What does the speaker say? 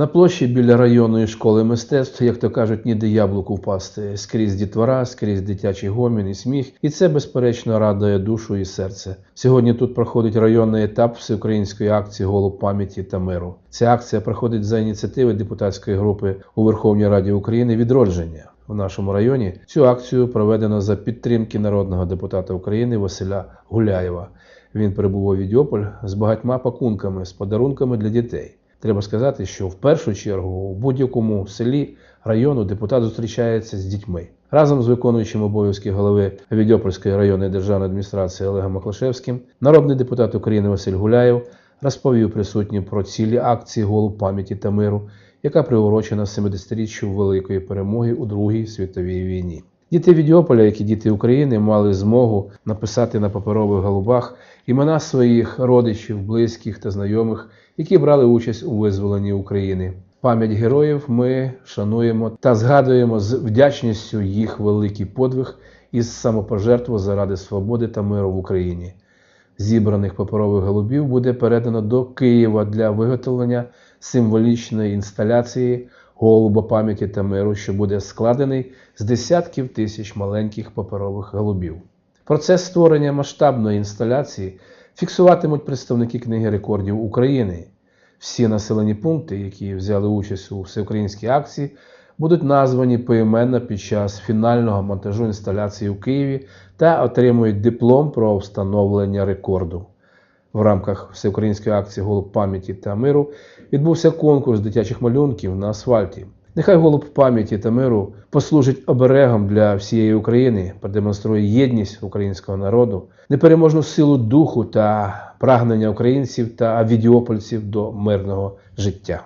На площі біля районної школи мистецтв, як то кажуть, ніде яблуку впасти, скрізь дітвора, скрізь дитячий гомін і сміх, і це безперечно радує душу і серце. Сьогодні тут проходить районний етап всеукраїнської акції Голуб пам'яті та миру. Ця акція проходить за ініціативи депутатської групи у Верховній Раді України відродження. В нашому районі цю акцію проведено за підтримки народного депутата України Василя Гуляєва. Він прибув у Відьополь з багатьма пакунками, з подарунками для дітей. Треба сказати, що в першу чергу у будь-якому селі району депутат зустрічається з дітьми. Разом з виконуючим обов'язки голови Відьопольської районної державної адміністрації Олегом Маклашевським, народний депутат України Василь Гуляєв розповів присутнім про цілі акції Голуб пам'яті та миру, яка приурочена 70-річчю великої перемоги у Другій світовій війні. Діти Відьополя, як і діти України, мали змогу написати на паперових голубах імена своїх родичів, близьких та знайомих, які брали участь у визволенні України. Пам'ять героїв ми шануємо та згадуємо з вдячністю їх великий подвиг із самопожертву заради свободи та миру в Україні. Зібраних паперових голубів буде передано до Києва для виготовлення символічної інсталяції голуба пам'яті та миру, що буде складений з десятків тисяч маленьких паперових голубів. Процес створення масштабної інсталяції фіксуватимуть представники книги рекордів України. Всі населені пункти, які взяли участь у всеукраїнській акції, будуть названі поіменно під час фінального монтажу інсталяції у Києві та отримують диплом про встановлення рекорду. В рамках всеукраїнської акції Голуб пам'яті та миру відбувся конкурс дитячих малюнків на асфальті. Нехай голуб пам'яті та миру послужить оберегом для всієї України, продемонструє єдність українського народу, непереможну силу духу та прагнення українців та авідіопольців до мирного життя.